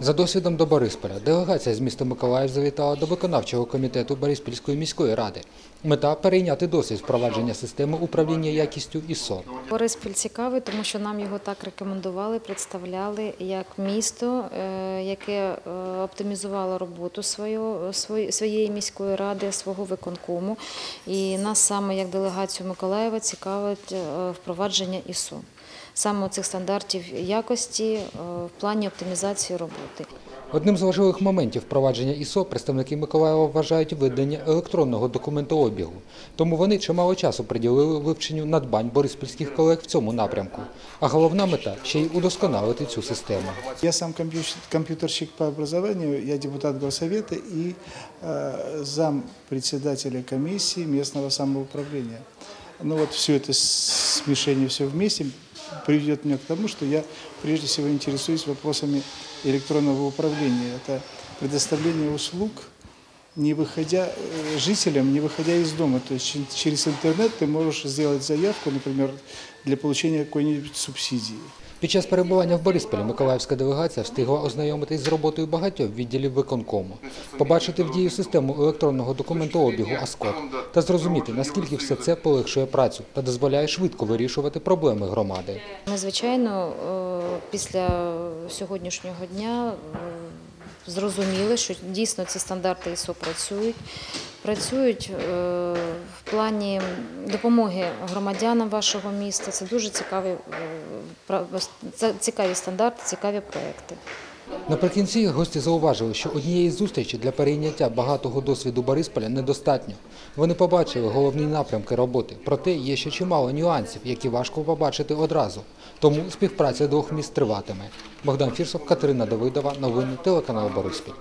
За досвідом до Борисполя делегація з міста Миколаїв завітала до виконавчого комітету Бориспільської міської ради. Мета перейняти досвід впровадження системи управління якістю ІСО. Бориспіль цікавий, тому що нам його так рекомендували, представляли як місто, е, яке е, оптимізувало роботу своєї міської ради, свого виконкому. І нас саме як делегацію Миколаєва цікавить е, впровадження ІСО. Саме цих стандартів якості е, в плані оптимізації роботи. Одним з важливих моментів впровадження ІСО представники Миколаєва вважають видання електронного документообігу. Тому вони чимало часу приділили вивченню надбань бориспільських колег в цьому напрямку. А головна мета ще й удосконалити цю систему. Я сам компьютерщик по образованию, я депутат Горсовета и э, зам председателя комиссии местного самоуправления. Ну вот все это смешение, все вместе приведет меня к тому, что я прежде всего интересуюсь вопросами электронного управления. Это предоставление услуг, не выходя э, жителям, не выходя из дома. То есть че- через интернет ты можешь сделать заявку, например, для получения какой-нибудь субсидии. Під час перебування в Борисполі миколаївська делегація встигла ознайомитись з роботою багатьох відділів виконкому, побачити в дію систему електронного документообігу АСКОД та зрозуміти, наскільки все це полегшує працю та дозволяє швидко вирішувати проблеми громади. Ми, звичайно, е, після сьогоднішнього дня е, зрозуміли, що дійсно ці стандарти ІСО працюють. Працюють е, в плані допомоги громадянам вашого міста. Це дуже цікаві, е, цікаві стандарти, цікаві проекти. Наприкінці гості зауважили, що однієї зустрічі для перейняття багатого досвіду Борисполя недостатньо. Вони побачили головні напрямки роботи, проте є ще чимало нюансів, які важко побачити одразу. Тому співпраця двох міст триватиме. Богдан Фірсов, Катерина Давидова, новини телеканал Бориспіль.